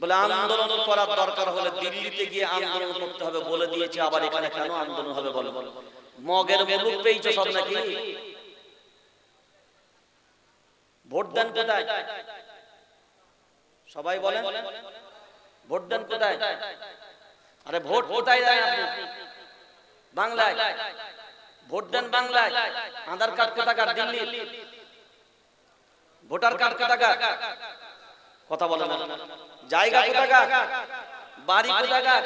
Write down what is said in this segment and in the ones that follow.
বলে, আন্দোলন করার দরকার হলে দিল্লিতে গিয়ে আন্দোলন করতে হবে। বলে দিয়েছে, আবার এখানে কেন আন্দোলন হবে বলো? মগের মুলুক পেয়েছ সব নাকি? ভোট দেন কোথায়? সবাই বলেন। ভোট দেন কোথায়? আরে, ভোট কোথায় দেন আপনি? বাংলায়। ভোট দেন বাংলায়। আধার কার্ড কোথাকার? দিল্লি ভোটার কার্ড কোথাকার? কথা বলে না জায়গা কোথাকার? বাড়ি কোথাকার?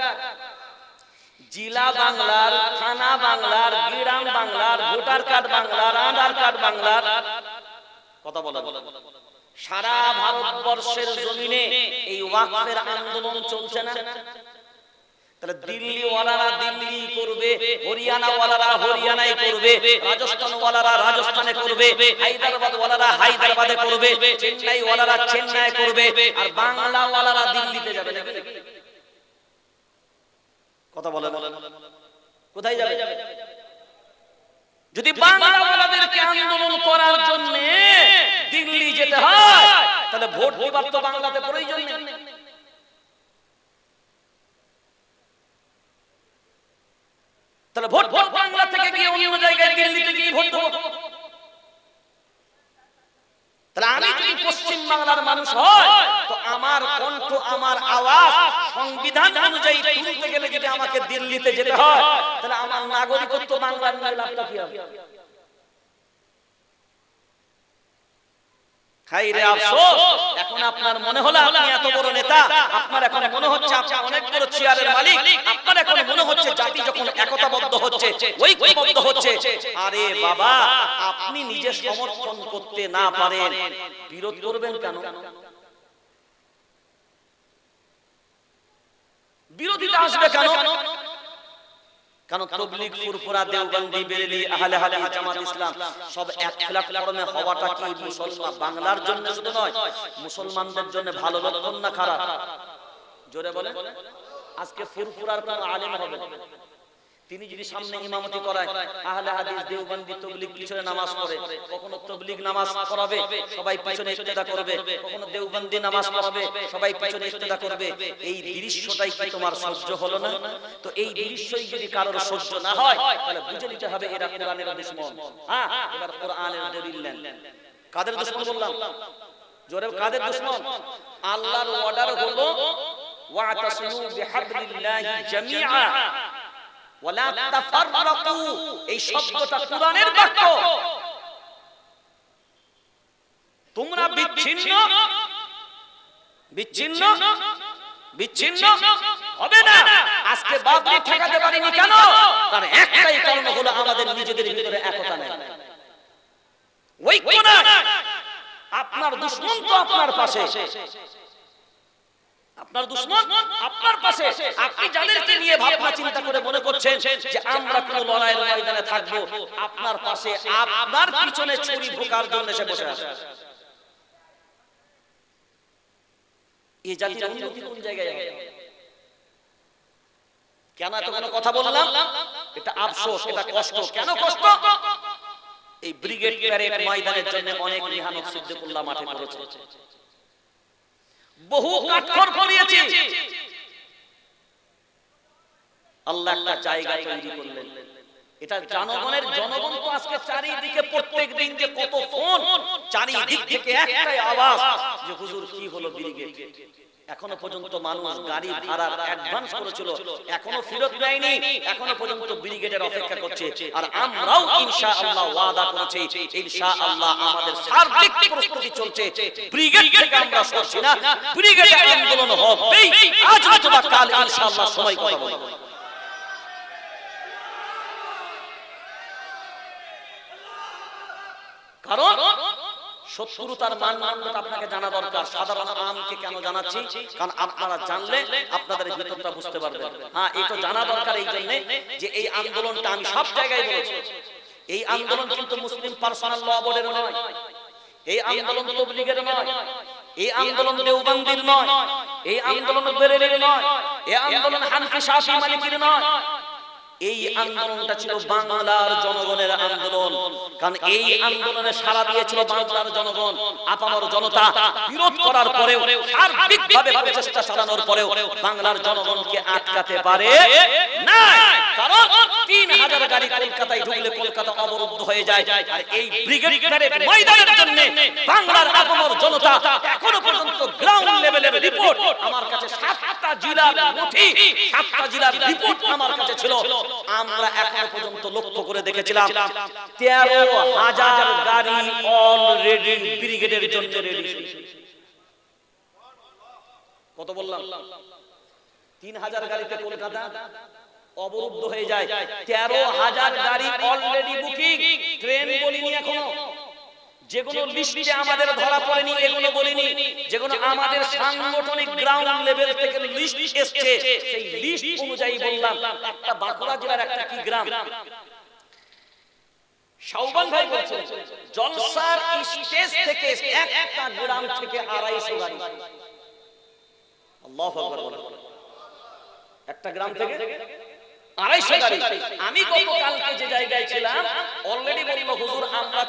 জেলা বাংলার থানা বাংলার গ্রাম বাংলার ভোটার কার্ড বাংলার আধার কার্ড বাংলার। কথা বলা। সারা ভারতবর্ষের জমিনে এই ওয়াকফের আন্দোলন চলছে না। তাহলে দিল্লি ওয়ালারা দিল্লি করবে হরিয়ানা ওয়ালারা হরিয়ানাই করবে রাজস্থান ওয়ালারা রাজস্থানে করবে হায়দ্রাবাদ ওয়ালারা হায়দ্রাবাদে করবে চেন্নাই করবে আর বাংলা ওয়ালারা দিল্লিতে যাবে কথা বলে কোথায় যাবে? যদি বাংলা ওয়ালাদেরকে আন্দোলন করার জন্য দিল্লি যেতে হয় তাহলে ভোট দিবার তো বাংলাতে প্রয়োজন নেই। তাহলে ভোট ভোট বাংলা থেকে গিয়ে অন্য জায়গায় দিল্লিতে গিয়ে ভোট দেবো। তাহলে আমি যদি পশ্চিম বাংলার মানুষ হয় তো আমার কণ্ঠ, আমার আওয়াজ সংবিধান অনুযায়ী তুলতে গেলে যদি আমাকে দিল্লিতে যেতে হয়, তাহলে আমার নাগরিকত্ব বাংলার নিয়ে লাভটা কি হবে? খাই রে আফসোস। এখন আপনার মনে হলো আপনি এত বড় নেতা? আপনার এখন মনে হচ্ছে আপনি অনেক বড় চেয়ারের মালিক? আপনার এখন মনে হচ্ছে জাতি যখন একতাবদ্ধ হচ্ছে, ঐক্যবদ্ধ হচ্ছে? আরে বাবা, আপনি নিজে সমর্থন করতে না পারেন। বিরোধ করবেন কেন? বিরোধিতা আসবে কেন? কারণ তবলিগ ফুরফুরা দেওবন্দি বেরেলি আহলে হাদিস জামাত ইসলাম সব এক প্ল্যাটফর্মে হওয়াটা কি মুসলমান বাংলার জন্য শুধু নয় মুসলমানদের জন্য ভালো লক্ষণ না খারাপ। জোরে বলে আজকে ফুরফুরার কোন আলেম হবে তিনি যদি সামনে ইমামতি করায়, আহলে হাদিস, দেওবন্দি, তবলিগ পিছনে নামাজ পড়ে, কখনো তবলিগ নামাজ পড়াবে, সবাই পিছনে ইক্তেদা করবে, কখনো দেওবন্দি নামাজ পড়াবে, সবাই পিছনে ইক্তেদা করবে, এই দৃশ্যটাই কি তোমার সহ্য হলো না? তো এই দৃশ্যই যদি কারোর সহ্য না হয়, তাহলে বুঝে নিতে হবে এরা কোরআনের দুশমন। হ্যাঁ এবার কোরআনের দলিল নেন। কাদের দুশমন বললাম? জোরে কাদের দুশমন? আল্লাহর অর্ডার হলো ওয়াতাসিমু বিহাবলিল্লাহি জামিআ। ওয়ালা তাফাররাকু এই শব্দটা কোরআনের বাক্য। তোমরা বিচ্ছিন্ন বিচ্ছিন্ন বিচ্ছিন্ন হবে না। আজকে বাবরি ঠেকাতে পারিনি কেন? তার একটাই কারণ হলো আমাদের নিজেদের ভিতরে একতা নেই। ঐক্য না আপনার দুশ্মন তো আপনার পাশে। কোন এত কোনো কথা বললাম? এটা আফসোস, এটা কষ্ট। কেন কষ্ট? এই ব্রিগেড ময়দানের জন্য অনেক রিহানক সিদ্দিকুল্লাহ মাঠে পড়েছে। বহু কাঠখড় পড়িয়েছে আল্লাহ একটা জায়গা তৈরি করলেন। এটা জনগণের জনগণ তো আজকে চারিদিকে প্রত্যেক দিন যে কত ফোন চারিদিক থেকে একটাই আওয়াজ যে হুজুর কি হলো ব্রিগেড? এখনও পর্যন্ত মানুষ গাড়ি ভাড়া অ্যাডভান্স করেছিল এখনও ফেরত নেয়নি এখনও পর্যন্ত ব্রিগেডের অপেক্ষা করছে। আর আমরাও ইনশাআল্লাহ ওয়াদা করেছি ইনশাআল্লাহ আমাদের সার্বিক প্রস্তুতি চলছে। ব্রিগেড থেকে আমরা সরছি না। ব্রিগেডে আন্দোলন হবেই আজ অথবা কাল ইনশাআল্লাহ সময় কথা বলব। কারণ শত্রুতার মান মান্যতা আপনাকে জানা দরকার। সাধারণ আমকে কেন জানাচ্ছি? কারণ আপনারা জানলে আপনাদের ভিতরটা বুঝতে পারবেন। হ্যাঁ এটা জানা দরকার এই জন্য যে এই আন্দোলনটা আমি সব জায়গায় বলেছি। এই আন্দোলন কিন্তু মুসলিম পার্সোনাল ল বোর্ডের নয়। এই আন্দোলন তবলিগের নয়। এই আন্দোলন দেওবন্দির নয়। এই আন্দোলন বেরেলির নয়। এই আন্দোলন হানফি শাফি মালিকির নয়। এই আন্দোলনটা ছিল বাংলার জনগণের আন্দোলন। কারণ এই আন্দোলনে সারা দিয়েছিল বাংলার জনগণ, আপামর জনতা। বিরোধ করার পরেও, সার্বিকভাবে প্রচেষ্টা চালানোর পরেও বাংলার জনগণকে আটকাতে পারে না কারণ তিন হাজার গাড়ি কলকাতায় ঢুকলে কলকাতা অবরুদ্ধ হয়ে যায়। আর এই ব্রিগেড ময়দানের জন্য বাংলার আপামর জনতা এখনও পর্যন্ত গ্রাউন্ড লেভেলের রিপোর্ট আমার কাছে সাতটা জেলার নথি, সাতটা জেলার রিপোর্ট আমার কাছে ছিল। আমরা এখনও পর্যন্ত লক্ষ্য করে দেখেছিলাম তেরো হাজার গাড়ি অলরেডি ব্রিগেডের জন্য রেডি কত বললাম? তিন হাজার গাড়িতে কলকাতা অবরুদ্ধ হয়ে যায়। তেরো হাজার গাড়ি অলরেডি বুকিং ট্রেন বলিনি এখনও। যেগুলো লিস্টে আমাদের ধরা পড়েনি এগুলো বলিনি। যেগুলো আমাদের সাংগঠনিক গ্রাউন্ড লেভেল থেকে লিস্ট এসছে। সেই লিস্ট অনুযায়ী বললাম একটা বাঁকুড়া জেলার একটা কি গ্রাম? শাওবান ভাই বলছেন জলসার স্টেজ থেকে একটা গ্রাম থেকে আড়াইশো গাড়ি। আল্লাহু। একটা গ্রাম থেকে? আড়াইশো গাড়ি। আমি গতকালকে যে জায়গায় ছিলাম অলরেডি বলল হুজুর আমরা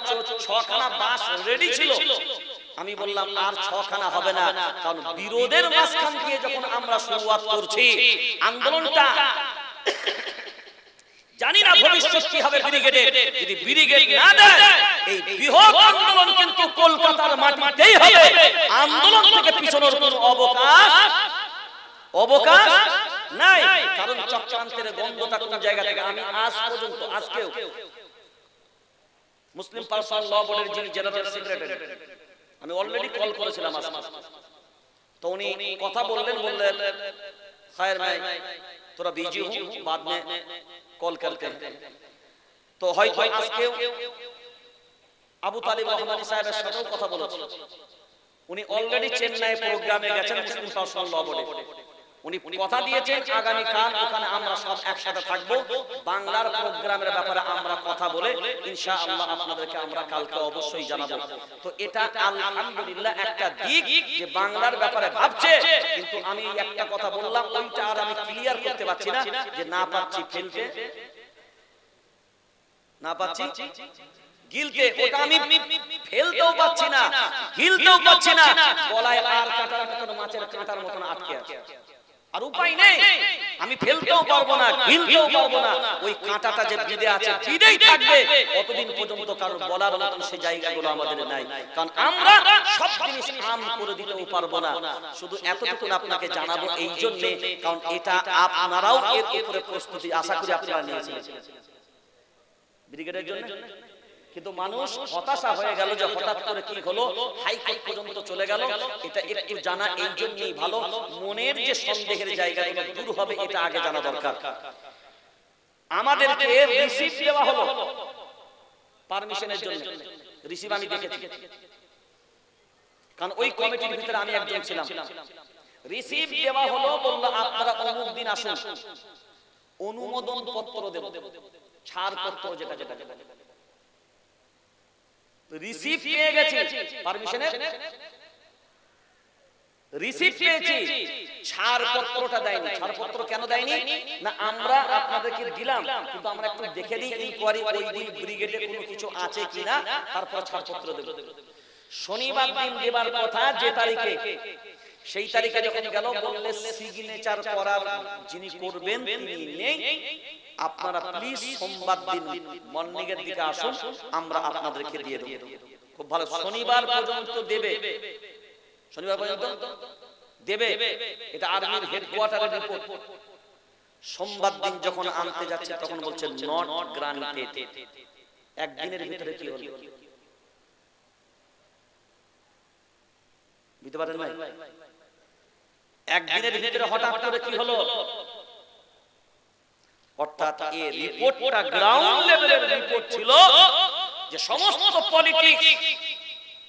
ছখানা বাস রেডি ছিল। আমি বললাম আর ছখানা হবে না। কারণ বিরোধের মাঝখান দিয়ে যখন আমরা শুরুয়াত করছি আন্দোলনটা জানি না ভবিষ্যৎ কি হবে ব্রিগেডের যদি ব্রিগেড না দেয় এই বৃহৎ আন্দোলন কিন্তু কলকাতার মাটিতেই হবে। আন্দোলন থেকে পিছনের কোনো অবকাশ অবকাশ নাই। কারণ চক্রান্তের গন্ধটা কোন জায়গা থেকে। আমি আজ পর্যন্ত আজকেও মুসলিম পার্সোনাল ল বোর্ডের যিনি জেনারেল সেক্রেটারি আমি অলরেডি কল করেছিলাম আজকে। তো উনি কথা বললেন বললেন খায়ের নাই তোরা বিজি হু বাদ মে কল করতে। তো হয়তো আজকেও আবু তালিব রহমানি সাহেবের সাথেও কথা বলেছি। উনি অলরেডি চেন্নাই প্রোগ্রামে গেছেন মুসলিম পার্সোনাল ল বোর্ডে। উনি কথা দিয়েছেন আগামী কাল ওখানে আমরা সব একসাথে থাকব। বাংলার প্রোগ্রামের ব্যাপারে আমরা কথা বলে ইনশাআল্লাহ আপনাদেরকে আমরা কালকে অবশ্যই জানাব। তো এটা আলহামদুলিল্লাহ একটা দিক যে বাংলার ব্যাপারে ভাবছে, কিন্তু আমি একটা কথা বললাম, ওইটা আর আমি ক্লিয়ার করতে পারছি না যে না পাচ্ছি ফেলতে। না পাচ্ছি? গিলতে, ওটা আমি ফেলতেও পাচ্ছি না, গিলতেও পাচ্ছি না। গলায় আর কাটার মতন, মাছের কাঁটার মতন আটকে আছে। আর উপায় নেই। আমি ফেলতেও পারব না গিলতেও পারব না। ওই কাঁটাটা যে বিদে আছে বিদেই থাকবে। কতদিন পর্যন্ত কারও বলার মতন সেই জায়গাগুলো আমাদের নাই। কারণ আমরা সব জিনিস আম করে দিতেও পারব না। শুধু এতটুকু আপনাকে জানাব এই জন্য কারণ এটা আপনারাও এর উপরে প্রস্তুতি আশা করি আপনারা নিয়েছেন। ব্রিগেডের জন্য? কিন্তু মানুষ হতাশা হয়ে গেল যে হঠাৎ করে কি হলো? হাইকোর্ট পর্যন্ত চলে গেল। এটা একটু জানা, এই জন্যই ভালো। মনের যে সন্দেহের জায়গাগুলো দূর হবে, এটা আগে জানা দরকার। আমাদেরকে রিসিভ দেওয়া হলো। পারমিশনের জন্য। রিসিভ আমি দেখেছি। কারণ ওই কমিটির ভিতরে আমি একজন ছিলাম। রিসিভ দেওয়া হলো বলল, আপনারা অমুক দিন আসুন। অনুমোদন পত্র দেব। ছাড় পত্র যেটা যেটা যেটা। রিসিভ পেয়ে গেছি। পারমিশনের রিসিভ পেয়েছি। ছাড়পত্রটা দেয়নি। ছাড়পত্র কেন দেয়নি? না আমরা আপনাদেরকে দিলাম কিন্তু আমরা একটু দেখে দিই ইনকোয়ারি ওই দিন ব্রিগেডে কোনো কিছু আছে কিনা তারপর ছাড়পত্র দেব। শনিবার দিন দেবার কথা যে তারিখে। সেই তারিখে যখন গেল, বললে সিগনেচার করার যিনি করবেন তিনি নেই। আপনারা প্লিজ সোমবার দিন মর্নিং এর দিকে আসুন, আমরা আপনাদেরকে দিয়ে দেব। খুব ভালো। শনিবার পর্যন্ত দেবে। শনিবার পর্যন্ত? দেবে। এটা আর্মির হেডকোয়ার্টারের রিপোর্ট সোমবার দিন যখন আনতে যাচ্ছে, তখন বলছে নট গ্রান্টেড একদিনের ভিতরে কি হলো? বুঝতে পারেন ভাই? একদিনের ভিতরে হঠাৎ করে কি হলো? অর্থাৎ এই রিপোর্টটা গ্রাউন্ড লেভেলের রিপোর্ট ছিল যে সমস্ত পলিটিক্স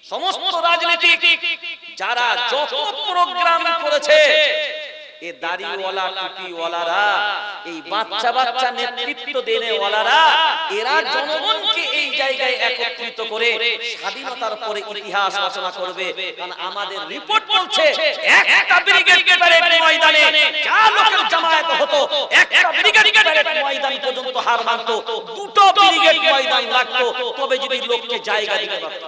সমস্ত রাজনীতি যারা যত প্রোগ্রাম করেছে এ দাড়িওয়ালা টুপিওয়ালারা এই বাচ্চা বাচ্চা নেতৃত্ব দেনেওয়ালারা এরা জনগণকে এই জায়গায় একত্রিত করে স্বাধীনতার পরে ইতিহাস রচনা করবে। কারণ আমাদের রিপোর্ট বলছে একটা ব্রিগেড ময়দানে যা লোকের জামায়াত হতো একটা ব্রিগেড ময়দান পর্যন্ত হার মানতো দুটো ব্রিগেড ময়দান লাগতো তবে যদি লোককে জায়গা দিতে পারত।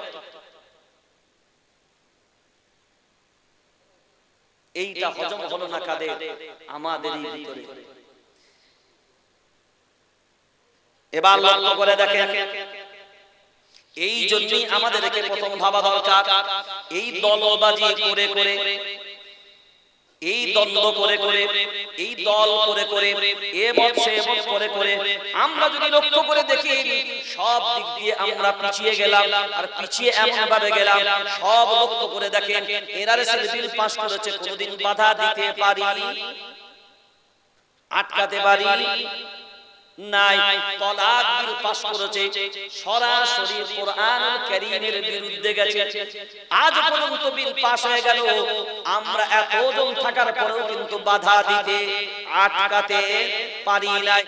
এইটা হজম হলো না কাদের? আমাদেরই ভিতরে। এবার লক্ষ্য করে দেখেন এই জন্যই আমাদেরকে প্রথম ভাবা দরকার। এই দলবাজি করে করে এই দ্বন্দ্ব করে করে এই দল করে করে এ মত সে মত করে করে আমরা যদি লক্ষ্য করে দেখি সব দিক দিয়ে আমরা পিছিয়ে গেলাম আর পিছিয়ে এমন ভাবে গেলাম সব লক্ষ্য করে দেখেন এনআরএস বিল পাস করেছে কোনোদিন বাধা দিতে পারি আটকাতে পারি নাই, তলাক বিল পাস করেছে। সরাসরি কোরআন কারীমের বিরুদ্ধে গেছে। আজ পর্যন্ত বিল পাস হয়ে গেল। আমরা এতজন থাকার পরেও কিন্তু বাধা দিতে আটকাতে পারি নাই।